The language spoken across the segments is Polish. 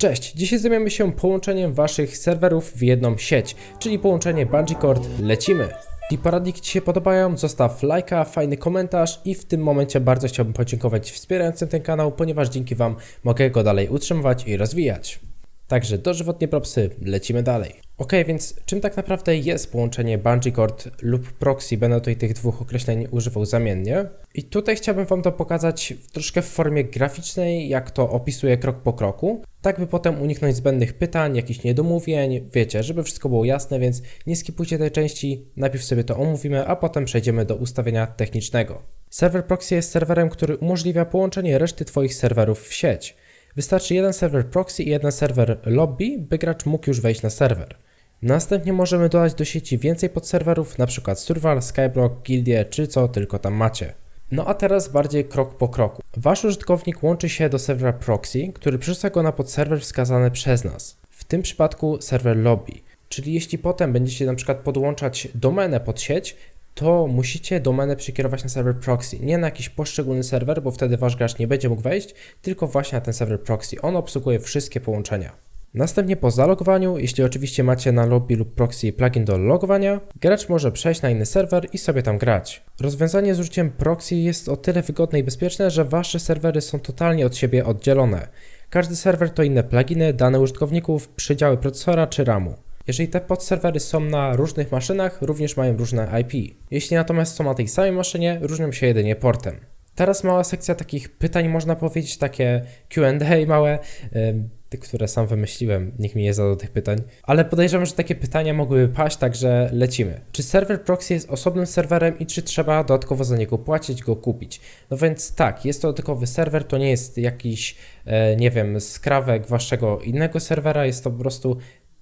Cześć, dzisiaj zajmiemy się połączeniem waszych serwerów w jedną sieć, czyli połączenie Bungee Cord. Lecimy! Jeśli poradniki Ci się podobają, zostaw lajka, fajny komentarz i w tym momencie bardzo chciałbym podziękować wspierającym ten kanał, ponieważ dzięki Wam mogę go dalej utrzymywać i rozwijać. Także dożywotnie propsy, lecimy dalej. Ok, więc czym tak naprawdę jest połączenie Bungee Cord lub Proxy? Będę tutaj tych dwóch określeń używał zamiennie. I tutaj chciałbym Wam to pokazać troszkę w formie graficznej, jak to opisuję krok po kroku, tak by potem uniknąć zbędnych pytań, jakichś niedomówień, wiecie, żeby wszystko było jasne, więc nie skipujcie tej części, najpierw sobie to omówimy, a potem przejdziemy do ustawienia technicznego. Serwer Proxy jest serwerem, który umożliwia połączenie reszty Twoich serwerów w sieć. Wystarczy jeden serwer proxy i jeden serwer lobby, by gracz mógł już wejść na serwer. Następnie możemy dodać do sieci więcej podserwerów, np. Survival, Skyblock, Gildie czy co tylko tam macie. No a teraz bardziej krok po kroku. Wasz użytkownik łączy się do serwera proxy, który przerzuca go na podserwer wskazany przez nas. W tym przypadku serwer lobby. Czyli jeśli potem będziecie na przykład podłączać domenę pod sieć, to musicie domenę przekierować na serwer proxy, nie na jakiś poszczególny serwer, bo wtedy wasz gracz nie będzie mógł wejść, tylko właśnie na ten serwer proxy. On obsługuje wszystkie połączenia. Następnie po zalogowaniu, jeśli oczywiście macie na lobby lub proxy plugin do logowania, gracz może przejść na inny serwer i sobie tam grać. Rozwiązanie z użyciem proxy jest o tyle wygodne i bezpieczne, że wasze serwery są totalnie od siebie oddzielone. Każdy serwer to inne pluginy, dane użytkowników, przydziały procesora czy RAMu. Jeżeli te podserwery są na różnych maszynach, również mają różne IP. Jeśli natomiast są na tej samej maszynie, różnią się jedynie portem. Teraz mała sekcja takich pytań, można powiedzieć, takie QA małe, yy, które sam wymyśliłem, nikt mi nie zadał tych pytań, ale podejrzewam, że takie pytania mogłyby paść, także lecimy. Czy serwer proxy jest osobnym serwerem i czy trzeba dodatkowo za niego płacić, go kupić? No więc tak, jest to dodatkowy serwer, to nie jest jakiś, e, nie wiem, skrawek waszego innego serwera, jest to po prostu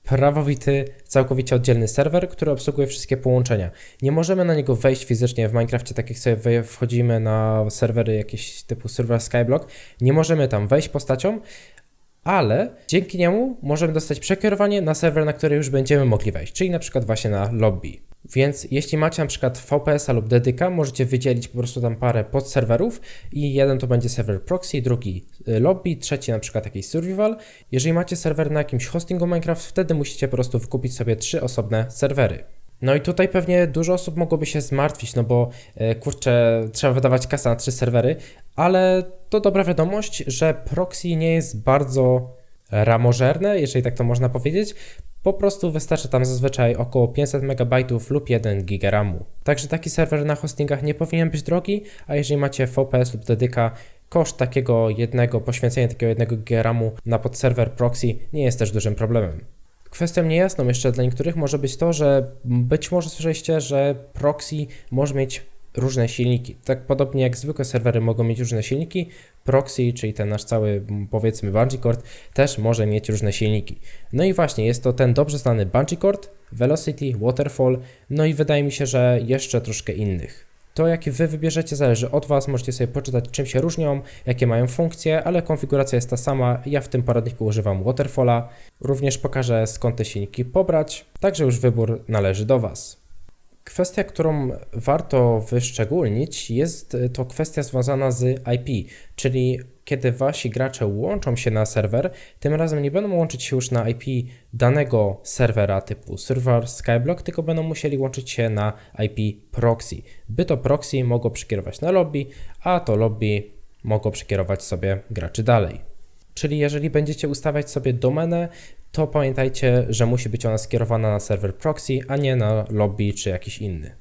prawowity, całkowicie oddzielny serwer, który obsługuje wszystkie połączenia. Nie możemy na niego wejść fizycznie w Minecrafcie, tak jak sobie wchodzimy na serwery jakieś typu serwer Skyblock. Nie możemy tam wejść postacią, ale dzięki niemu możemy dostać przekierowanie na serwer, na który już będziemy mogli wejść, czyli na przykład właśnie na lobby. Więc jeśli macie na przykład VPS-a lub Dedyka, możecie wydzielić po prostu tam parę podserwerów i jeden to będzie serwer proxy, drugi y, lobby, trzeci na przykład jakiś survival. Jeżeli macie serwer na jakimś hostingu Minecraft, wtedy musicie po prostu wkupić sobie trzy osobne serwery. No i tutaj pewnie dużo osób mogłoby się zmartwić, no bo e, kurczę, trzeba wydawać kasę na trzy serwery, ale to dobra wiadomość, że proxy nie jest bardzo ramożerne, jeżeli tak to można powiedzieć. Po prostu wystarczy tam zazwyczaj około 500 MB lub 1 GB RAMu. Także taki serwer na hostingach nie powinien być drogi, a jeżeli macie VPS lub dedyka, koszt takiego jednego, poświęcenia takiego jednego GB RAMu na podserwer proxy nie jest też dużym problemem. Kwestią niejasną jeszcze dla niektórych może być to, że być może słyszeliście, że proxy może mieć różne silniki. Tak podobnie jak zwykłe serwery mogą mieć różne silniki, proxy, czyli ten nasz cały powiedzmy bungee cord, też może mieć różne silniki. No i właśnie jest to ten dobrze znany bungee cord, velocity, waterfall, no i wydaje mi się, że jeszcze troszkę innych. To, jakie Wy wybierzecie, zależy od Was. Możecie sobie poczytać, czym się różnią, jakie mają funkcje, ale konfiguracja jest ta sama. Ja w tym poradniku używam Waterfalla. Również pokażę, skąd te silniki pobrać, także już wybór należy do Was. Kwestia, którą warto wyszczególnić, jest to kwestia związana z IP, czyli kiedy wasi gracze łączą się na serwer, tym razem nie będą łączyć się już na IP danego serwera typu server Skyblock, tylko będą musieli łączyć się na IP proxy, by to proxy mogło przekierować na lobby, a to lobby mogło przekierować sobie graczy dalej. Czyli jeżeli będziecie ustawiać sobie domenę, to pamiętajcie, że musi być ona skierowana na serwer proxy, a nie na lobby czy jakiś inny.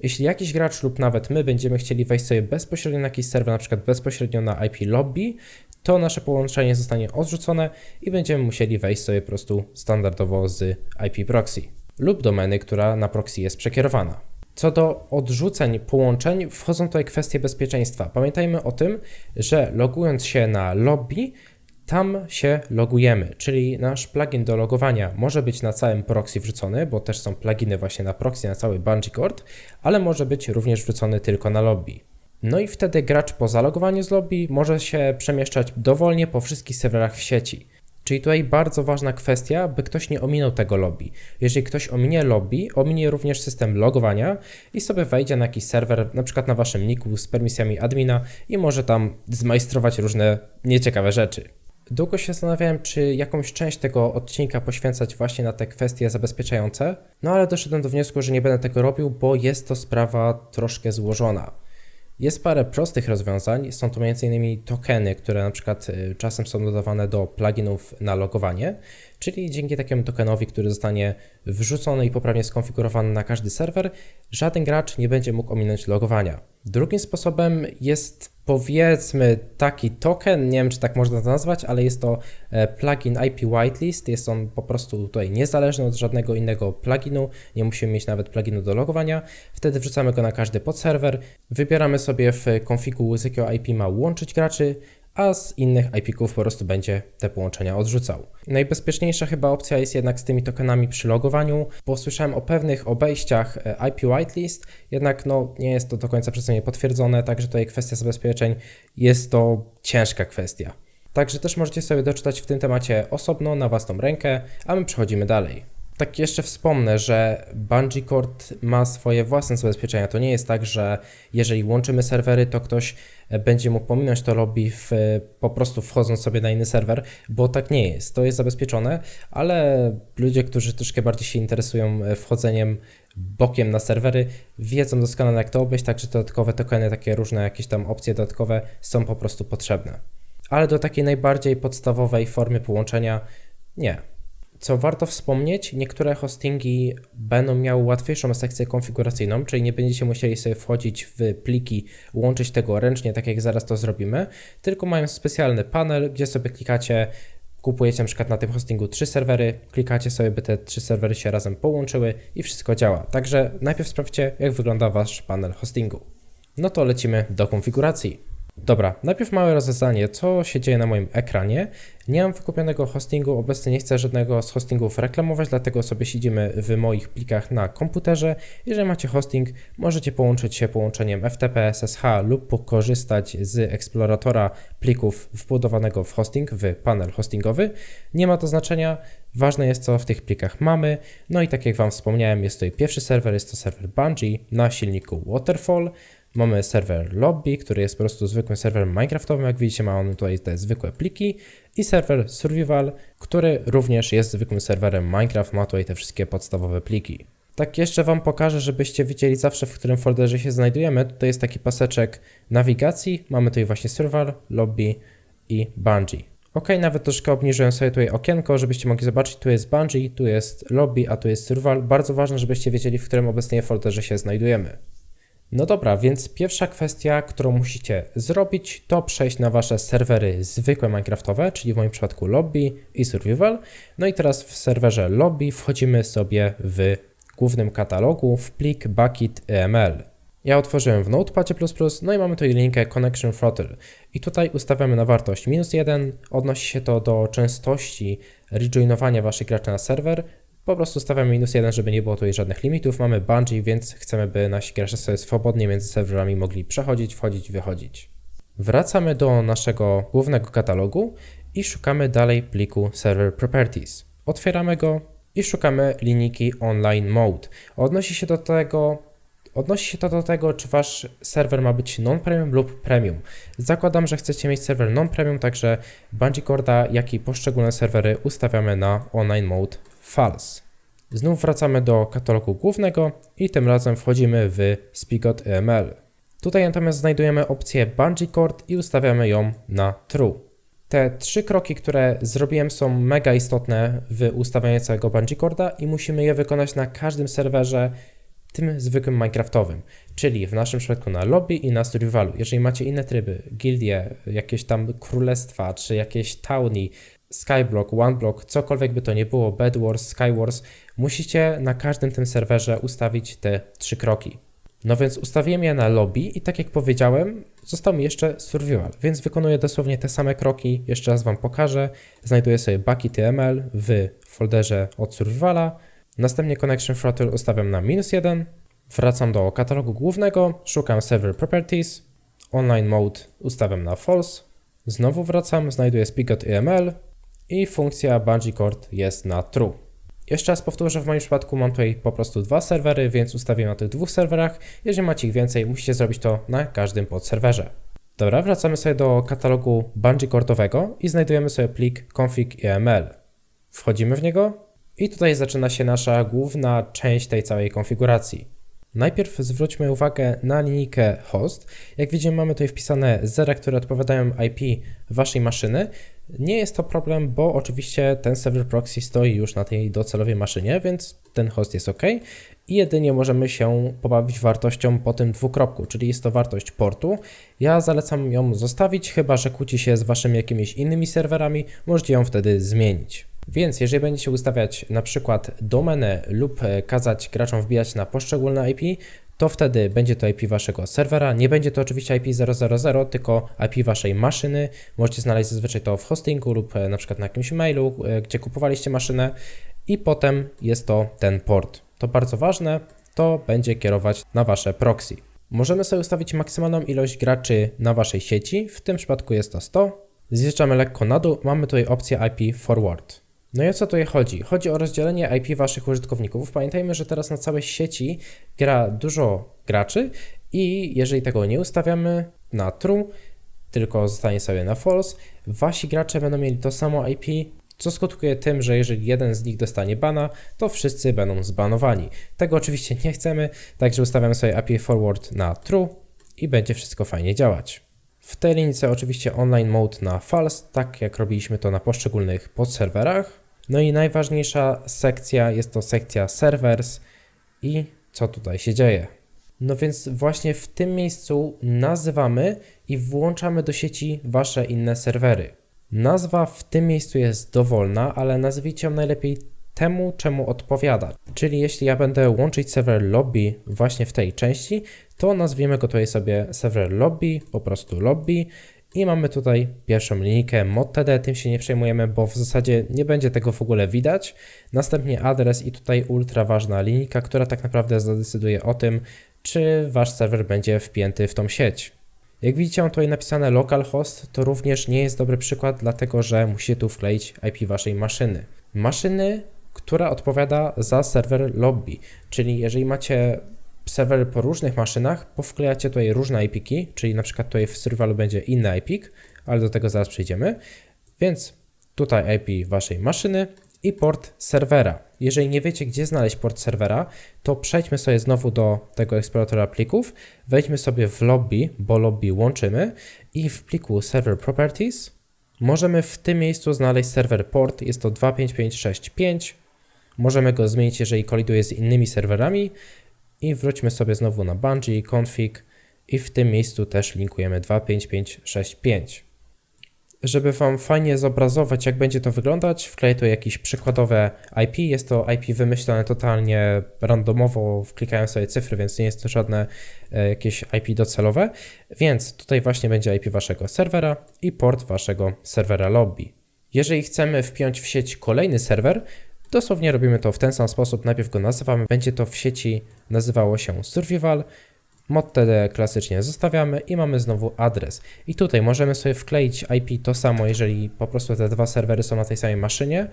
Jeśli jakiś gracz lub nawet my będziemy chcieli wejść sobie bezpośrednio na jakiś serwer, na przykład bezpośrednio na IP lobby, to nasze połączenie zostanie odrzucone i będziemy musieli wejść sobie po prostu standardowo z IP proxy lub domeny, która na proxy jest przekierowana. Co do odrzuceń połączeń, wchodzą tutaj kwestie bezpieczeństwa. Pamiętajmy o tym, że logując się na lobby, tam się logujemy, czyli nasz plugin do logowania może być na całym proxy wrzucony, bo też są pluginy właśnie na proxy, na cały bungee cord, ale może być również wrzucony tylko na lobby. No i wtedy gracz po zalogowaniu z lobby może się przemieszczać dowolnie po wszystkich serwerach w sieci. Czyli tutaj bardzo ważna kwestia, by ktoś nie ominął tego lobby. Jeżeli ktoś ominie lobby, ominie również system logowania i sobie wejdzie na jakiś serwer, na przykład na waszym niku z permisjami admina i może tam zmajstrować różne nieciekawe rzeczy. Długo się zastanawiałem, czy jakąś część tego odcinka poświęcać właśnie na te kwestie zabezpieczające, no ale doszedłem do wniosku, że nie będę tego robił, bo jest to sprawa troszkę złożona. Jest parę prostych rozwiązań, są to m.in. tokeny, które na przykład y, czasem są dodawane do pluginów na logowanie, czyli dzięki takiemu tokenowi, który zostanie wrzucony i poprawnie skonfigurowany na każdy serwer, żaden gracz nie będzie mógł ominąć logowania. Drugim sposobem jest powiedzmy taki token, nie wiem czy tak można to nazwać, ale jest to e, plugin IP Whitelist, jest on po prostu tutaj niezależny od żadnego innego pluginu, nie musimy mieć nawet pluginu do logowania, wtedy wrzucamy go na każdy podserwer, wybieramy sobie w konfigu z jakiego IP ma łączyć graczy, a z innych IP-ków po prostu będzie te połączenia odrzucał. Najbezpieczniejsza chyba opcja jest jednak z tymi tokenami przy logowaniu, bo słyszałem o pewnych obejściach e, IP whitelist, jednak no, nie jest to do końca przeze mnie potwierdzone, także tutaj kwestia zabezpieczeń jest to ciężka kwestia. Także też możecie sobie doczytać w tym temacie osobno na własną rękę, a my przechodzimy dalej. Tak jeszcze wspomnę, że Bungee Cord ma swoje własne zabezpieczenia. To nie jest tak, że jeżeli łączymy serwery, to ktoś e, będzie mógł pominąć to lobby w, po prostu wchodząc sobie na inny serwer, bo tak nie jest. To jest zabezpieczone, ale ludzie, którzy troszkę bardziej się interesują e, wchodzeniem bokiem na serwery, wiedzą doskonale jak to obejść, także dodatkowe tokeny, takie różne jakieś tam opcje dodatkowe są po prostu potrzebne. Ale do takiej najbardziej podstawowej formy połączenia nie. Co warto wspomnieć, niektóre hostingi będą miały łatwiejszą sekcję konfiguracyjną, czyli nie będziecie musieli sobie wchodzić w pliki, łączyć tego ręcznie, tak jak zaraz to zrobimy, tylko mają specjalny panel, gdzie sobie klikacie, kupujecie na przykład na tym hostingu trzy serwery, klikacie sobie, by te trzy serwery się razem połączyły i wszystko działa. Także najpierw sprawdźcie, jak wygląda Wasz panel hostingu. No to lecimy do konfiguracji. Dobra, najpierw małe rozeznanie, co się dzieje na moim ekranie. Nie mam wykupionego hostingu, obecnie nie chcę żadnego z hostingów reklamować, dlatego sobie siedzimy w moich plikach na komputerze. Jeżeli macie hosting, możecie połączyć się połączeniem FTP, SSH lub korzystać z eksploratora plików wbudowanego w hosting, w panel hostingowy. Nie ma to znaczenia, ważne jest co w tych plikach mamy. No i tak jak Wam wspomniałem, jest tutaj pierwszy serwer, jest to serwer Bungie na silniku Waterfall. Mamy serwer lobby, który jest po prostu zwykłym serwerem Minecraftowym, jak widzicie ma on tutaj te zwykłe pliki i serwer survival, który również jest zwykłym serwerem Minecraft, ma tutaj te wszystkie podstawowe pliki. Tak jeszcze Wam pokażę, żebyście widzieli zawsze w którym folderze się znajdujemy. Tutaj jest taki paseczek nawigacji, mamy tutaj właśnie serwer, lobby i Bungie. Ok, nawet troszkę obniżyłem sobie tutaj okienko, żebyście mogli zobaczyć, tu jest Bungie, tu jest lobby, a tu jest survival. Bardzo ważne, żebyście wiedzieli, w którym obecnie folderze się znajdujemy. No dobra, więc pierwsza kwestia, którą musicie zrobić, to przejść na wasze serwery zwykłe Minecraftowe, czyli w moim przypadku lobby i survival. No i teraz w serwerze lobby wchodzimy sobie w głównym katalogu w plik bucket.eml. Ja otworzyłem w Notepadzie++, no i mamy tutaj linkę Connection Throttle. I tutaj ustawiamy na wartość minus 1, odnosi się to do częstości rejoinowania waszych graczy na serwer, po prostu stawiamy minus jeden, żeby nie było tutaj żadnych limitów. Mamy bungee, więc chcemy, by nasi gracze sobie swobodnie między serwerami mogli przechodzić, wchodzić, wychodzić. Wracamy do naszego głównego katalogu i szukamy dalej pliku Server Properties. Otwieramy go i szukamy linijki Online Mode. Odnosi się do tego, Odnosi się to do tego, czy wasz serwer ma być non-premium lub premium. Zakładam, że chcecie mieć serwer non-premium, także Bungee Corda, jak i poszczególne serwery ustawiamy na online mode false. Znów wracamy do katalogu głównego i tym razem wchodzimy w spigot.eml. Tutaj natomiast znajdujemy opcję Bungee Cord i ustawiamy ją na true. Te trzy kroki, które zrobiłem są mega istotne w ustawianiu całego Bungee Corda i musimy je wykonać na każdym serwerze tym zwykłym Minecraftowym, czyli w naszym przypadku na lobby i na survivalu. Jeżeli macie inne tryby, gildie, jakieś tam królestwa, czy jakieś towny, Skyblock, OneBlock, cokolwiek by to nie było, Bedwars, Skywars, musicie na każdym tym serwerze ustawić te trzy kroki. No więc ustawiłem je na lobby i tak jak powiedziałem, został mi jeszcze survival, więc wykonuję dosłownie te same kroki, jeszcze raz Wam pokażę. Znajduję sobie bucket.ml w folderze od survivala, następnie connection throttle ustawiam na minus 1, wracam do katalogu głównego, szukam server properties, online mode ustawiam na false, znowu wracam, znajduję spigot.eml, i funkcja bungee cord jest na true. Jeszcze raz powtórzę, w moim przypadku mam tutaj po prostu dwa serwery, więc ustawię na tych dwóch serwerach. Jeżeli macie ich więcej, musicie zrobić to na każdym podserwerze. Dobra, wracamy sobie do katalogu bungee cordowego i znajdujemy sobie plik config.yml. Wchodzimy w niego i tutaj zaczyna się nasza główna część tej całej konfiguracji. Najpierw zwróćmy uwagę na linijkę host. Jak widzimy, mamy tutaj wpisane zera, które odpowiadają IP waszej maszyny. Nie jest to problem, bo oczywiście ten server proxy stoi już na tej docelowej maszynie, więc ten host jest ok. I jedynie możemy się pobawić wartością po tym dwukropku, czyli jest to wartość portu. Ja zalecam ją zostawić, chyba że kłóci się z waszymi jakimiś innymi serwerami, możecie ją wtedy zmienić. Więc jeżeli będziecie ustawiać na przykład domenę lub e, kazać graczom wbijać na poszczególne IP, to wtedy będzie to IP waszego serwera. Nie będzie to oczywiście IP 000, tylko IP waszej maszyny. Możecie znaleźć zazwyczaj to w hostingu lub e, na przykład na jakimś mailu, e, gdzie kupowaliście maszynę i potem jest to ten port. To bardzo ważne, to będzie kierować na wasze proxy. Możemy sobie ustawić maksymalną ilość graczy na waszej sieci, w tym przypadku jest to 100. Zjeżdżamy lekko na dół, mamy tutaj opcję IP forward. No i o co tutaj chodzi? Chodzi o rozdzielenie IP waszych użytkowników. Pamiętajmy, że teraz na całej sieci gra dużo graczy i jeżeli tego nie ustawiamy na true, tylko zostanie sobie na false, wasi gracze będą mieli to samo IP, co skutkuje tym, że jeżeli jeden z nich dostanie bana, to wszyscy będą zbanowani. Tego oczywiście nie chcemy, także ustawiamy sobie IP forward na true i będzie wszystko fajnie działać. W tej linijce oczywiście online mode na false, tak jak robiliśmy to na poszczególnych podserwerach. No i najważniejsza sekcja jest to sekcja servers i co tutaj się dzieje. No więc właśnie w tym miejscu nazywamy i włączamy do sieci wasze inne serwery. Nazwa w tym miejscu jest dowolna, ale nazwijcie ją najlepiej temu, czemu odpowiada. Czyli jeśli ja będę łączyć serwer lobby właśnie w tej części, to nazwiemy go tutaj sobie serwer lobby, po prostu lobby i mamy tutaj pierwszą linijkę mod.td, tym się nie przejmujemy, bo w zasadzie nie będzie tego w ogóle widać. Następnie adres i tutaj ultra ważna linijka, która tak naprawdę zadecyduje o tym, czy wasz serwer będzie wpięty w tą sieć. Jak widzicie, mam tutaj napisane localhost, to również nie jest dobry przykład, dlatego że musicie tu wkleić IP waszej maszyny. Maszyny, która odpowiada za serwer lobby, czyli jeżeli macie serwery po różnych maszynach, powklejacie tutaj różne IPki, czyli na przykład tutaj w survivalu będzie inny IPik, ale do tego zaraz przejdziemy. Więc tutaj IP waszej maszyny i port serwera. Jeżeli nie wiecie, gdzie znaleźć port serwera, to przejdźmy sobie znowu do tego eksploratora plików, wejdźmy sobie w lobby, bo lobby łączymy i w pliku server properties możemy w tym miejscu znaleźć serwer port, jest to 25565. Możemy go zmienić, jeżeli koliduje z innymi serwerami i wróćmy sobie znowu na Bungee, config i w tym miejscu też linkujemy 25565. Żeby Wam fajnie zobrazować, jak będzie to wyglądać, wkleję tu jakieś przykładowe IP. Jest to IP wymyślone totalnie randomowo, wklikają sobie cyfry, więc nie jest to żadne e, jakieś IP docelowe. Więc tutaj właśnie będzie IP Waszego serwera i port Waszego serwera lobby. Jeżeli chcemy wpiąć w sieć kolejny serwer, Dosłownie robimy to w ten sam sposób. Najpierw go nazywamy, będzie to w sieci nazywało się survival. Mod.td klasycznie zostawiamy i mamy znowu adres. I tutaj możemy sobie wkleić IP to samo, jeżeli po prostu te dwa serwery są na tej samej maszynie,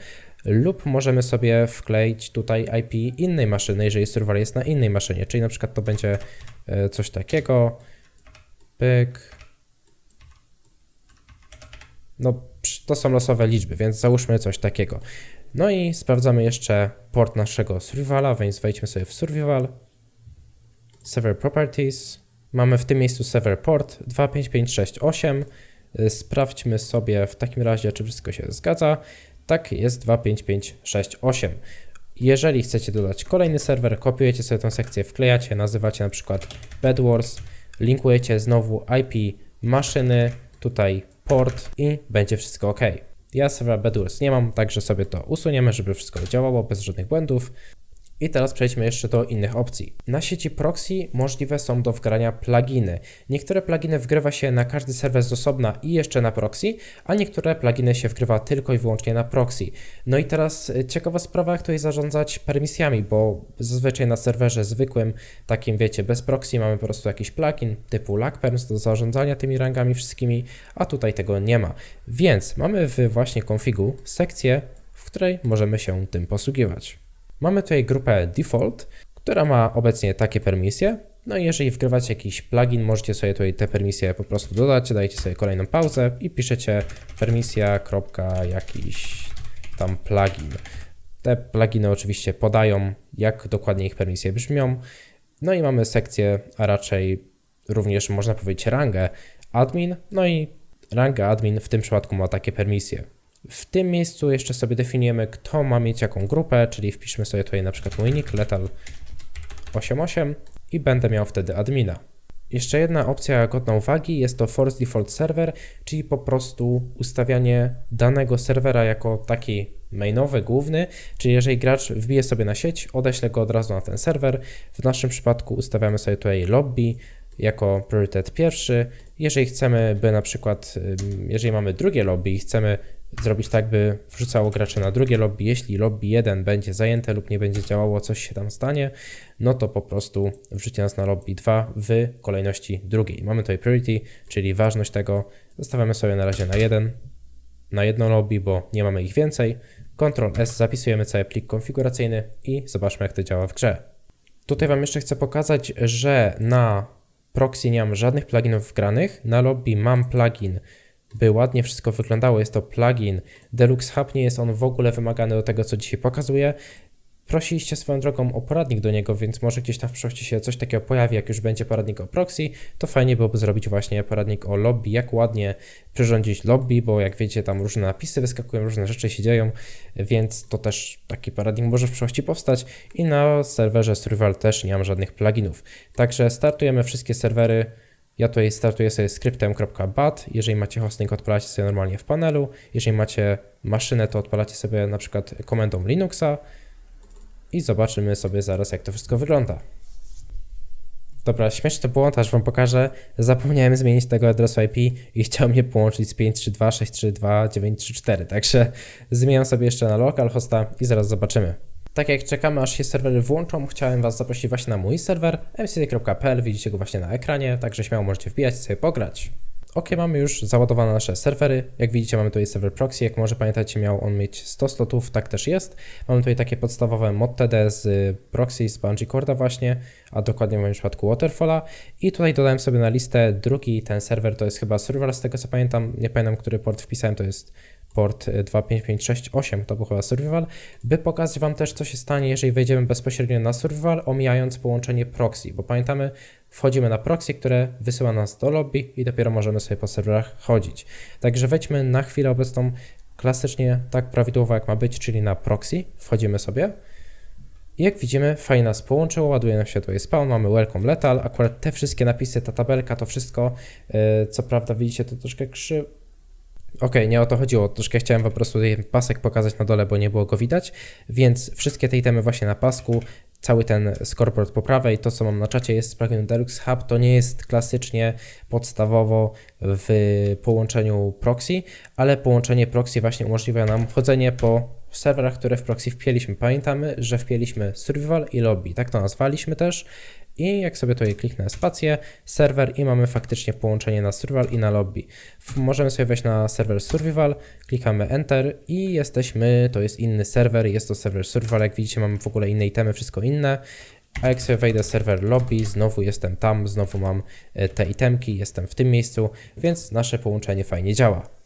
lub możemy sobie wkleić tutaj IP innej maszyny, jeżeli survival jest na innej maszynie, czyli na przykład to będzie e, coś takiego. Pyk. No, to są losowe liczby, więc załóżmy coś takiego. No i sprawdzamy jeszcze port naszego survivala, więc wejdźmy sobie w survival, server properties, mamy w tym miejscu server port 25568, sprawdźmy sobie w takim razie, czy wszystko się zgadza. Tak, jest 25568. Jeżeli chcecie dodać kolejny serwer, kopiujecie sobie tę sekcję, wklejacie, nazywacie na przykład bedwars, linkujecie znowu IP maszyny, tutaj port i będzie wszystko ok. Ja serwera Bedwars nie mam, także sobie to usuniemy, żeby wszystko działało bez żadnych błędów. I teraz przejdźmy jeszcze do innych opcji. Na sieci proxy możliwe są do wgrania pluginy. Niektóre pluginy wgrywa się na każdy serwer z osobna i jeszcze na proxy, a niektóre pluginy się wgrywa tylko i wyłącznie na proxy. No i teraz e, ciekawa sprawa, jak tutaj zarządzać permisjami, bo zazwyczaj na serwerze zwykłym, takim wiecie, bez proxy mamy po prostu jakiś plugin typu lagperms do zarządzania tymi rangami wszystkimi, a tutaj tego nie ma. Więc mamy w właśnie konfigu sekcję, w której możemy się tym posługiwać. Mamy tutaj grupę default, która ma obecnie takie permisje. No i jeżeli wgrywacie jakiś plugin, możecie sobie tutaj te permisje po prostu dodać, dajecie sobie kolejną pauzę i piszecie permisja, jakiś tam plugin. Te pluginy oczywiście podają, jak dokładnie ich permisje brzmią. No i mamy sekcję, a raczej również można powiedzieć rangę admin, no i ranga admin w tym przypadku ma takie permisje. W tym miejscu jeszcze sobie definiujemy, kto ma mieć jaką grupę, czyli wpiszmy sobie tutaj na przykład mój nick letal88 i będę miał wtedy admina. Jeszcze jedna opcja godna uwagi jest to Force Default Server, czyli po prostu ustawianie danego serwera jako taki mainowy, główny, czyli jeżeli gracz wbije sobie na sieć, odeślę go od razu na ten serwer. W naszym przypadku ustawiamy sobie tutaj lobby jako priorytet pierwszy. Jeżeli chcemy, by na przykład, jeżeli mamy drugie lobby i chcemy zrobić tak, by wrzucało graczy na drugie lobby. Jeśli lobby 1 będzie zajęte lub nie będzie działało, coś się tam stanie, no to po prostu wrzuci nas na lobby 2 w kolejności drugiej. Mamy tutaj priority, czyli ważność tego. Zostawiamy sobie na razie na 1, na jedno lobby, bo nie mamy ich więcej. Ctrl S, zapisujemy cały plik konfiguracyjny i zobaczmy, jak to działa w grze. Tutaj Wam jeszcze chcę pokazać, że na proxy nie mam żadnych pluginów wgranych. Na lobby mam plugin by ładnie wszystko wyglądało. Jest to plugin Deluxe Hub, nie jest on w ogóle wymagany do tego, co dzisiaj pokazuję. Prosiliście swoją drogą o poradnik do niego, więc może gdzieś tam w przyszłości się coś takiego pojawi, jak już będzie poradnik o proxy, to fajnie byłoby zrobić właśnie poradnik o lobby, jak ładnie przyrządzić lobby, bo jak wiecie, tam różne napisy wyskakują, różne rzeczy się dzieją, więc to też taki poradnik może w przyszłości powstać i na serwerze Survival też nie mam żadnych pluginów. Także startujemy wszystkie serwery, ja tutaj startuję sobie skryptem.bat. Jeżeli macie hosting, odpalacie sobie normalnie w panelu. Jeżeli macie maszynę, to odpalacie sobie na przykład komendą Linuxa i zobaczymy sobie zaraz, jak to wszystko wygląda. Dobra, śmieszny błąd, aż wam pokażę. Zapomniałem zmienić tego adresu IP i chciał mnie połączyć z 532.632.934, także zmieniam sobie jeszcze na localhosta i zaraz zobaczymy. Tak jak czekamy aż się serwery włączą, chciałem Was zaprosić właśnie na mój serwer mcd.pl, widzicie go właśnie na ekranie, także śmiało możecie wbijać i sobie pograć. Ok, mamy już załadowane nasze serwery. Jak widzicie, mamy tutaj serwer proxy. Jak może pamiętacie, miał on mieć 100 slotów, tak też jest. Mamy tutaj takie podstawowe mod.td z proxy z Bungee Corda właśnie, a dokładnie w moim przypadku Waterfalla. I tutaj dodałem sobie na listę drugi ten serwer, to jest chyba server z tego co pamiętam. Nie pamiętam, który port wpisałem, to jest port 25568, to był chyba survival, by pokazać Wam też, co się stanie, jeżeli wejdziemy bezpośrednio na survival, omijając połączenie proxy, bo pamiętamy, wchodzimy na proxy, które wysyła nas do lobby i dopiero możemy sobie po serwerach chodzić. Także wejdźmy na chwilę obecną klasycznie tak prawidłowo jak ma być, czyli na proxy, wchodzimy sobie. I jak widzimy, fajnie nas połączyło, ładuje nam się tutaj spawn, mamy welcome lethal, akurat te wszystkie napisy, ta tabelka, to wszystko, yy, co prawda widzicie, to troszkę krzy Okej, okay, nie o to chodziło. Troszkę chciałem po prostu ten pasek pokazać na dole, bo nie było go widać. Więc wszystkie te itemy właśnie na pasku, cały ten scoreboard po prawej, to co mam na czacie jest z pluginu Deluxe Hub, to nie jest klasycznie podstawowo w połączeniu proxy, ale połączenie proxy właśnie umożliwia nam chodzenie po serwerach, które w proxy wpięliśmy. Pamiętamy, że wpięliśmy survival i lobby, tak to nazwaliśmy też i jak sobie tutaj kliknę spację, serwer i mamy faktycznie połączenie na survival i na lobby. Możemy sobie wejść na serwer survival, klikamy enter i jesteśmy, to jest inny serwer, jest to serwer survival, jak widzicie mamy w ogóle inne itemy, wszystko inne. A jak sobie wejdę serwer lobby, znowu jestem tam, znowu mam e, te itemki, jestem w tym miejscu, więc nasze połączenie fajnie działa.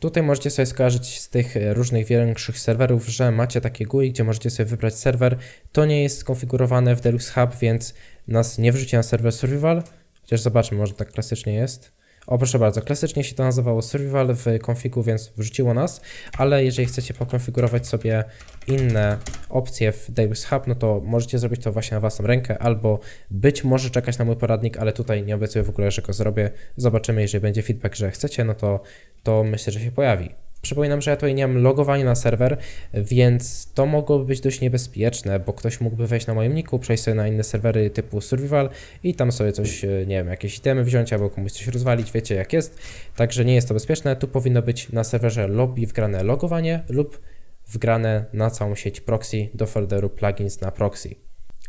Tutaj możecie sobie skojarzyć z tych e, różnych większych serwerów, że macie takie GUI, gdzie możecie sobie wybrać serwer. To nie jest skonfigurowane w Deluxe Hub, więc nas nie wrzuci na serwer survival, chociaż zobaczmy, może tak klasycznie jest. O, proszę bardzo, klasycznie się to nazywało survival w konfigu, więc wrzuciło nas, ale jeżeli chcecie pokonfigurować sobie inne opcje w Deluxe Hub, no to możecie zrobić to właśnie na własną rękę, albo być może czekać na mój poradnik, ale tutaj nie obiecuję w ogóle, że go zrobię. Zobaczymy, jeżeli będzie feedback, że chcecie, no to, to myślę, że się pojawi. Przypominam, że ja tutaj nie mam logowania na serwer, więc to mogłoby być dość niebezpieczne, bo ktoś mógłby wejść na moim niku, przejść sobie na inne serwery typu survival i tam sobie coś, e, nie wiem, jakieś itemy wziąć albo komuś coś rozwalić, wiecie jak jest. Także nie jest to bezpieczne. Tu powinno być na serwerze lobby wgrane logowanie lub wgrane na całą sieć proxy do folderu plugins na proxy.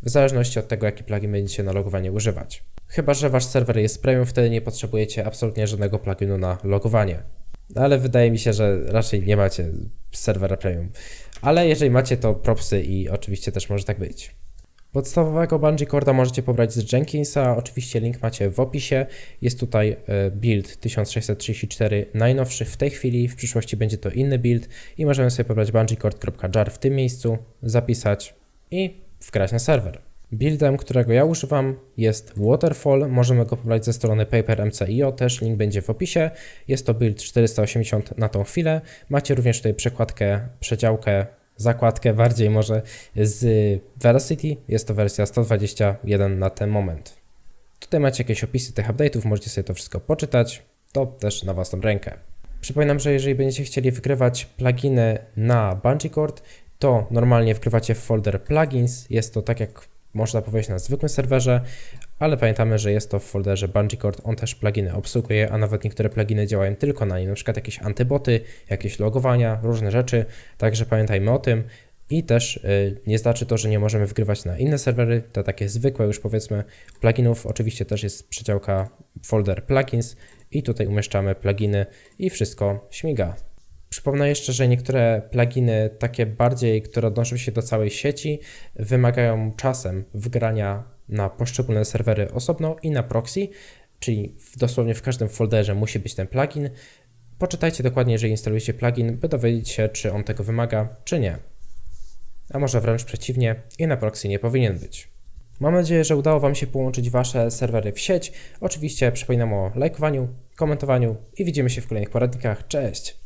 W zależności od tego, jaki plugin będziecie na logowanie używać. Chyba, że wasz serwer jest premium, wtedy nie potrzebujecie absolutnie żadnego pluginu na logowanie. Ale wydaje mi się, że raczej nie macie serwera premium. Ale jeżeli macie, to propsy i oczywiście też może tak być. Podstawowego Bungee Corda możecie pobrać z Jenkinsa, oczywiście link macie w opisie. Jest tutaj e, build 1634 najnowszy w tej chwili, w przyszłości będzie to inny build i możemy sobie pobrać bungieecord.jar w tym miejscu, zapisać i wgrać na serwer. Buildem, którego ja używam jest Waterfall, możemy go pobrać ze strony PaperMCIO, też link będzie w opisie. Jest to build 480 na tą chwilę. Macie również tutaj przekładkę, przedziałkę, zakładkę bardziej może z Velocity, jest to wersja 121 na ten moment. Tutaj macie jakieś opisy tych update'ów, możecie sobie to wszystko poczytać, to też na własną rękę. Przypominam, że jeżeli będziecie chcieli wygrywać pluginy na Bungee Cord, to normalnie wgrywacie w folder plugins, jest to tak jak można powiedzieć na zwykłym serwerze, ale pamiętamy, że jest to w folderze Bungee Cord, on też pluginy obsługuje, a nawet niektóre pluginy działają tylko na nim, na przykład jakieś antyboty, jakieś logowania, różne rzeczy, także pamiętajmy o tym. I też y, nie znaczy to, że nie możemy wgrywać na inne serwery, te takie zwykłe już powiedzmy pluginów. Oczywiście też jest przedziałka folder plugins i tutaj umieszczamy pluginy i wszystko śmiga. Przypomnę jeszcze, że niektóre pluginy, takie bardziej, które odnoszą się do całej sieci, wymagają czasem wgrania na poszczególne serwery osobno i na proxy, czyli dosłownie w każdym folderze musi być ten plugin. Poczytajcie dokładnie, jeżeli instalujecie plugin, by dowiedzieć się, czy on tego wymaga, czy nie. A może wręcz przeciwnie, i na proxy nie powinien być. Mam nadzieję, że udało Wam się połączyć Wasze serwery w sieć. Oczywiście przypominam o lajkowaniu, komentowaniu i widzimy się w kolejnych poradnikach. Cześć!